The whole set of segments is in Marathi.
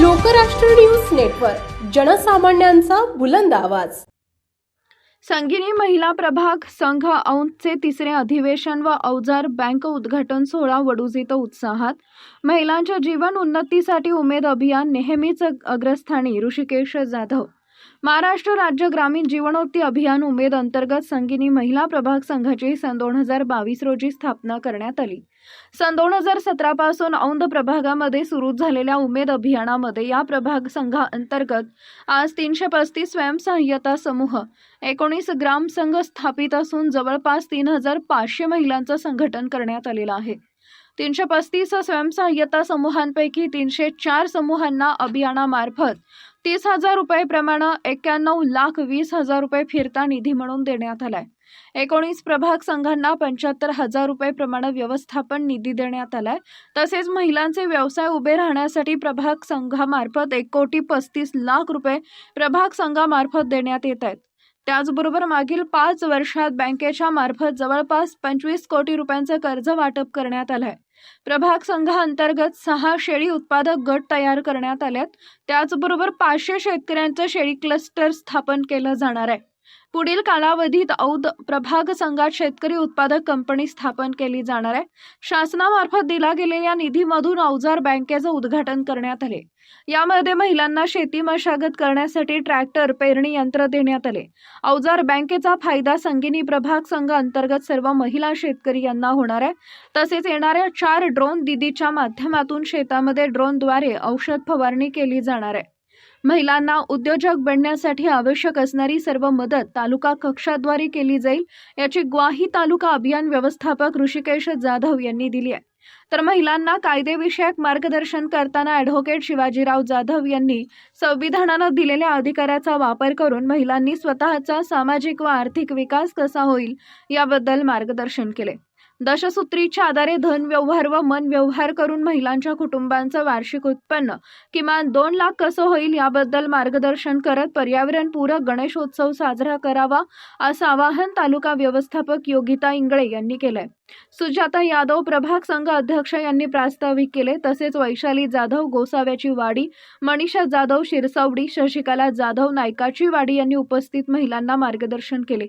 लोकराष्ट्र न्यूज नेटवर्क जनसामान्यांचा बुलंद आवाज. संगिनी महिला प्रभाग संघ औंधचे तिसरे अधिवेशन व अवजार बँक उद्घाटन सोहळा वडुजीत उत्साहात. महिलांच्या जीवन उन्नतीसाठी उमेद अभियान नेहमीच अग्रस्थानी ऋषिकेश जाधव. महाराष्ट्र राज्य ग्रामीण जीवनोत्ती अभियान उमेद अंतर्गत संगिनी महिला प्रभाग संघाची सन दोन हजार बावीस रोजी स्थापना करण्यात आली. सन दोन हजार सतरा पासून औंध प्रभागामध्ये सुरू झालेल्या उमेद अभियानामध्ये या प्रभाग संघाअंतर्गत आज तीनशे पस्तीस स्वयंसहाय्यता समूह एकोणीस ग्रामसंघ स्थापित असून जवळपास तीन हजार पाचशे महिलांचं संघटन करण्यात आलेलं आहे. तीनशे पस्तीस स्वयंसहाय्यता समूहांपैकी तीनशे चार समूहांना अभियानामार्फत तीस हजार रुपयेप्रमाणे एक्क्याण्णव लाख वीस हजार रुपये फिरता निधी म्हणून देण्यात आलाय. एकोणीस प्रभाग संघांना पंच्याहत्तर हजार रुपये प्रमाणे व्यवस्थापन निधी देण्यात आलाय. तसेच महिलांचे व्यवसाय उभे राहण्यासाठी प्रभाग संघामार्फत एक कोटी पस्तीस लाख रुपये प्रभाग संघामार्फत देण्यात येत आहेत. त्याचबरोबर मागील पाच वर्षात बँकेच्या मार्फत जवळपास पंचवीस कोटी रुपयांचं कर्ज वाटप करण्यात आलं आहे प्रभाग संघाअंतर्गत सहा शेळी उत्पादक गट तयार करण्यात आल्यात त्याचबरोबर पाचशे शेतकऱ्यांचं शेळी क्लस्टर स्थापन केलं जाणार आहे. पुढील कालावधीत औद प्रभाग संघात शेतकरी उत्पादक कंपनी स्थापन केली जाणार आहे. शासनामार्फत दिला गेलेल्या निधीमधून अवजार बँकेचं उद्घाटन करण्यात आले. यामध्ये महिलांना शेती मशागत करण्यासाठी ट्रॅक्टर पेरणी यंत्र देण्यात आले. अवजार बँकेचा फायदा संगिनी प्रभाग संघ अंतर्गत सर्व महिला शेतकरी यांना होणार आहे. तसेच येणाऱ्या चार ड्रोन दिदीच्या माध्यमातून शेतामध्ये ड्रोनद्वारे औषध फवारणी केली जाणार आहे. महिलांना उद्योजक बनण्यासाठी आवश्यक असणारी सर्व मदत तालुका कक्षाद्वारे केली जाईल याची ग्वाही तालुका अभियान व्यवस्थापक ऋषिकेश जाधव यांनी दिली आहे. तर महिलांना कायदेविषयक मार्गदर्शन करताना ॲडव्होकेट शिवाजीराव जाधव यांनी संविधानानं दिलेल्या अधिकाराचा वापर करून महिलांनी स्वतःचा सामाजिक व आर्थिक विकास कसा होईल याबद्दल मार्गदर्शन केले. दशसूत्रीच्या आधारे धन व्यवहार व मन व्यवहार करून महिलांच्या कुटुंबांचं वार्षिक उत्पन्न किमान दोन लाख कसं होईल याबद्दल मार्गदर्शन करत पर्यावरणपूरक गणेशोत्सव साजरा करावा असं आवाहन तालुका व्यवस्थापक योगिता इंगळे यांनी केलंय. सुजाता यादव प्रभाग संघ अध्यक्ष यांनी प्रास्ताविक केले. तसेच वैशाली जाधव गोसाव्याची वाडी मनीषा जाधव शिरसावडी शशिकला जाधव नायकाची वाडी यांनी उपस्थित महिलांना मार्गदर्शन केले.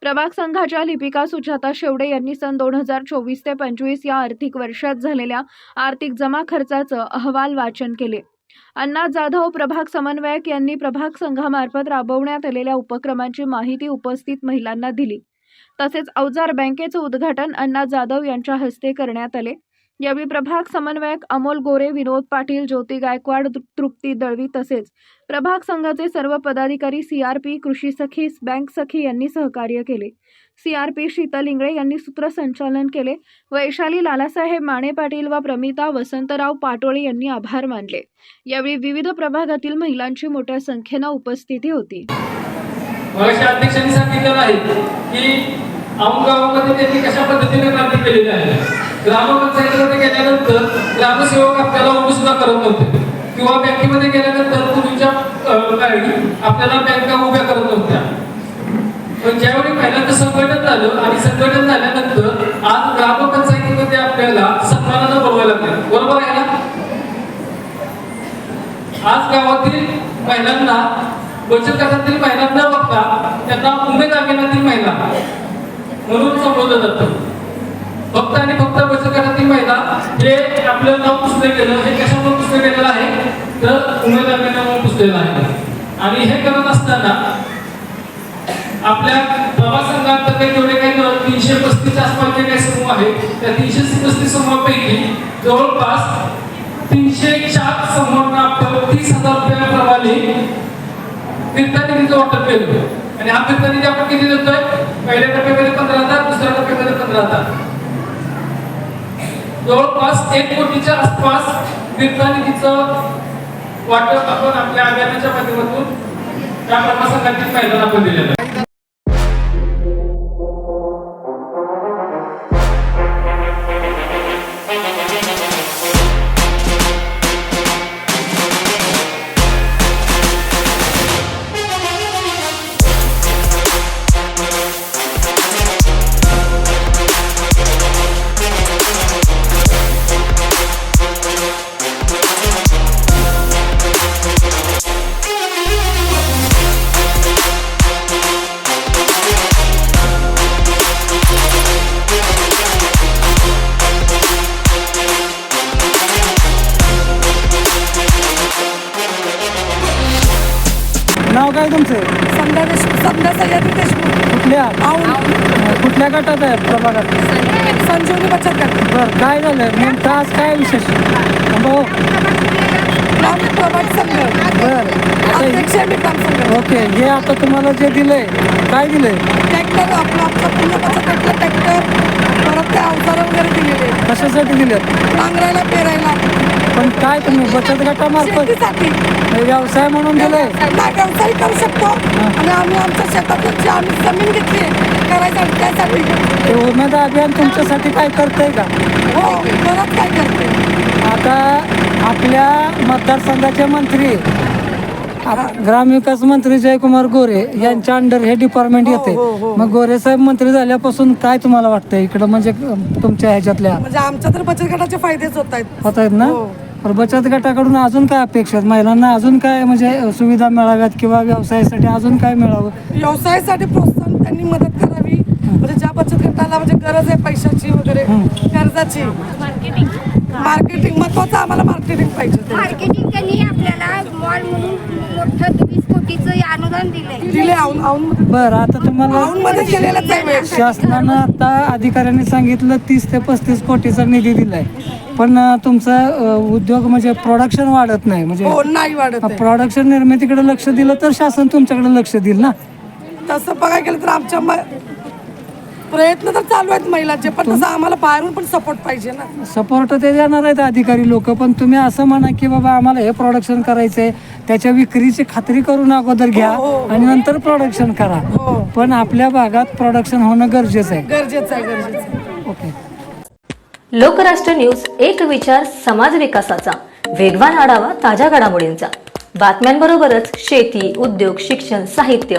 प्रभाग संघाच्या लिपिका सुजाता शेवडे यांनी सन दोन हजार चोवीस ते पंचवीस या आर्थिक वर्षात झालेल्या आर्थिक जमा खर्चाचं अहवाल वाचन केले. अण्णा जाधव प्रभाग समन्वयक यांनी प्रभाग संघामार्फत राबवण्यात आलेल्या उपक्रमांची माहिती उपस्थित महिलांना दिली. तसेच अवजार बँकेचं उद्घाटन अण्णा जाधव यांच्या हस्ते करण्यात आले. यावेळी प्रभाग समन्वयक अमोल गोरे विनोद पाटील ज्योती गायकवाड तृप्ती दळवी तसेच प्रभाग संघाचे सर्व पदाधिकारी सीआरपी कृषी सखी बँक सखी यांनी सहकार्य केले. सीआरपी शीतल इंगळे यांनी सूत्रसंचालन केले. वैशाली लालासाहेब माने पाटील व प्रमिता वसंतराव पाटोळे यांनी आभार मानले. यावेळी विविध प्रभागातील महिलांची मोठ्या संख्येनं उपस्थिती होती. मगाशी अध्यक्षांनी सांगितलेलं आहे की अमुक गावामध्ये त्यांनी कशा पद्धतीने क्रांती केलेली आहे. ग्रामपंचायतीमध्ये गेल्यानंतर ग्रामसेवक आपल्याला उभं सुद्धा करत नव्हते. किंवा बँकेमध्ये गेल्यानंतर पूर्वीच्या काळी आपल्याला बँका उभ्या करत नव्हत्या. पण ज्यावेळी पहिल्यांदा संघटन झालं आणि संघटन झाल्यानंतर आज ग्रामपंचायतीमध्ये आपल्याला सन्मानानं बोलवायला लागले बरोबर आहे ना? आज गावातील महिलांना बचत गटातील महिला न बघता त्यांना उमेद अभियानातील महिला म्हणून संबोधलं जातं. फक्त आणि फक्त बचत गटातील महिला हे आपलं नाव पुसलं गेलं हे कशामुळे पुसलं गेलेलं आहे? तर उमेद अभियानामुळे पुसलेलं आहे. आणि हे करत असताना आपल्या प्रभाग संघांतर्गत जेवढे काही तीनशे पस्तीस आसपासचे काही समूह आहेत त्या तीनशे पस्तीस समूहापैकी जवळपास तीनशे चार समूहांना आपल्याला तीस हजार रुपये कीर्तनिधीचं वाटप केलं. आणि हा कीर्तनिधी आपण किती देतोय? पहिल्या टप्प्यामध्ये पंधरा हजार दुसऱ्या टप्प्यामध्ये पंधरा हजार. जवळपास एक कोटीच्या आसपास कीर्तनिधीचं वाटप आपण आपल्या अभियानाच्या माध्यमातून या प्रवासासाठी महिलांना आपण दिलेलं आहे. नाव काय तुमचं? समजा देशमुख समजा सह्याद्री देशमुख. कुठल्या? औंध कुठल्या गटात आहे प्रभागात? संजीवनी बचत गट. बरं काय झालं नेमकं आज काय विशेष? हो. ग्राम प्रभाग संघ. बरं. आता अध्यक्ष आहे मी ग्राम संघ. ओके हे आता तुम्हाला जे दिलंय काय दिलंय? ट्रॅक्टर आपलं आमचं पूर्ण बचत गटला ट्रॅक्टर परत ते अवजारं वगैरे दिलेले. कशासाठी दिलं नांगरायला पेरायला. पण काय तुम्ही बचत गटामार्फत शेतीसाठी. हे व्यवसाय म्हणून दिलंय ना व्यवसाय करू शकतो. आणि आम्ही आमच्या शेतातून जी आम्ही जमीन घेतली करायसाठी त्यासाठी. ते उमेद अभियान तुमच्यासाठी काय करतंय का? हो परत काय करते आता आपल्या मतदारसंघाचे मंत्री आप- ग्रामविकास मंत्री जयकुमार गोरे यांच्या अंडर हे डिपार्टमेंट येते. मग गोरे साहेब मंत्री झाल्यापासून काय तुम्हाला वाटतं इकडं म्हणजे अं, तुमच्या ह्याच्यातल्या. म्हणजे आमच्या तर बचत गटाचे फायदेच होत आहेत. होत आहेत ना? तर बचत गटाकडून अजून काय अपेक्षा आहेत? महिलांना अजून काय म्हणजे सुविधा मिळाव्यात किंवा व्यवसायासाठी अजून काय मिळावं? व्यवसायासाठी प्रोत्साहन त्यांनी मदत करावी. म्हणजे ज्या बचत गटाला म्हणजे गरज आहे पैशाची वगैरे कर्जाची मार्केटिंग महत्वाचं आम्हाला मार्केटिंग पाहिजे. मार्केटिंग त्यांनी आपल्याला मॉल म्हणून मोठं कोटीचं अनुदान दिले बरं आता तुम्हाला मध्ये केलेलंच आहे वेळ. शासनानं आता अधिकाऱ्यांनी सांगितलं तीस ते पस्तीस कोटीचा निधी दिलाय पण अं, तुमचा अं, उद्योग म्हणजे प्रोडक्शन वाढत नाही म्हणजे हो नाही वाढत आहे. प्रोडक्शन निर्मितीकडे लक्ष दिलं तर शासन तुमच्याकडे लक्ष देईल ना तसं बघायला गेलं तर आमच्या म- प्रयत्न तर चालू आहेत महिलांचे पण तसं आम्हाला बाहेरून पण सपोर्ट पाहिजे ना. सपोर्ट ते देणार आहेत अधिकारी लोक पण तुम्ही असं म्हणा की बाबा आम्हाला हे प्रोडक्शन करायचंय त्याच्या विक्रीची खात्री करून अगोदर घ्या आणि नंतर प्रोडक्शन करा. पण आपल्या भागात प्रोडक्शन होणं गरजेचं आहे. गरजेचं आहे गरजेचं आहे. ओके लोकराष्ट्र न्यूज एक विचार समाज विकासाचा. वेगवान आढावा ताज्या घडामोडींचा. बातम्यांबरोबरच शेती उद्योग शिक्षण साहित्य